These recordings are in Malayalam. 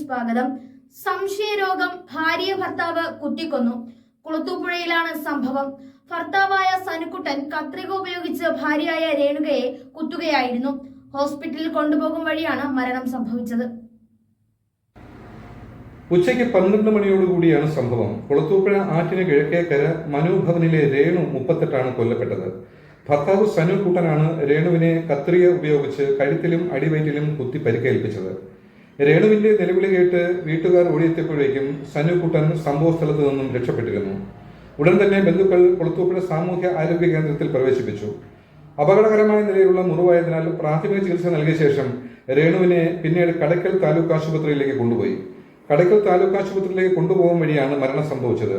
സ്വാഗതം. സംശയരോഗം ഭാര്യ ഭർത്താവ് കുത്തിക്കൊന്നു. കുളത്തൂപ്പുഴയിലാണ് സംഭവം. ഭർത്താവായ സനുക്കുട്ടൻ കത്രിക ഉപയോഗിച്ച് ഭാര്യയായ രേണുകയെ കുത്തുകയായിരുന്നു. ഹോസ്പിറ്റലിൽ കൊണ്ടുപോകും വഴിയാണ് മരണം സംഭവിച്ചത്. ഉച്ചയ്ക്ക് പന്ത്രണ്ട് മണിയോടുകൂടിയാണ് സംഭവം. കുളത്തൂപ്പുഴ ആറ്റിന് കിഴക്കേക്കര മനോഭവനിലെ രേണു മുപ്പത്തെട്ടാണ് കൊല്ലപ്പെട്ടത്. ഭർത്താവ് സനു കൂട്ടനാണ് രേണുവിനെ കത്രിക ഉപയോഗിച്ച് കഴുത്തിലും അടിവയറ്റിലും കുത്തി പരിക്കേൽപ്പിച്ചത്. രേണുവിന്റെ നിലവിളി കേട്ട് വീട്ടുകാർ ഓടിയെത്തിയപ്പോഴേക്കും സനുക്കുട്ടൻ സംഭവസ്ഥലത്ത് സംഭവ സ്ഥലത്ത് നിന്നും രക്ഷപ്പെട്ടിരുന്നു. ഉടൻ തന്നെ ബന്ധുക്കൾ കൊളുത്തൂപ്പുഴ സാമൂഹ്യ ആരോഗ്യ കേന്ദ്രത്തിൽ പ്രവേശിപ്പിച്ചു. അപകടകരമായ നിലയിലുള്ള മുറിവായതിനാൽ പ്രാഥമിക ചികിത്സ നൽകിയ ശേഷം രേണുവിനെ പിന്നീട് കടയ്ക്കൽ താലൂക്ക് ആശുപത്രിയിലേക്ക് കൊണ്ടുപോയി. കടയ്ക്കൽ താലൂക്ക് ആശുപത്രിയിലേക്ക് കൊണ്ടുപോകാൻ വഴിയാണ് മരണം സംഭവിച്ചത്.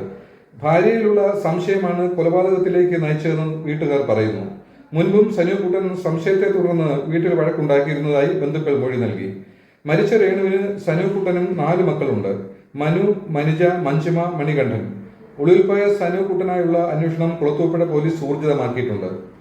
ഭാര്യയിലുള്ള സംശയമാണ് കൊലപാതകത്തിലേക്ക് നയിച്ചതെന്ന് വീട്ടുകാർ പറയുന്നു. മുൻപും സനുകൂട്ടൻ സംശയത്തെ തുടർന്ന് വീട്ടിൽ വഴക്കുണ്ടാക്കിയിരുന്നതായി ബന്ധുക്കൾ മൊഴി നൽകി. മരിച്ച രേണുവിന് സനുകുട്ടനും നാല് മക്കളുണ്ട്. മനു മനുജ മഞ്ജിമ മണികണ്ഠൻ. ഒളിവിൽ പോയ സനുകുട്ടനായുള്ള അന്വേഷണം കുളത്തൂപ്പുഴ പോലീസ് ഊർജിതമാക്കിയിട്ടുണ്ട്.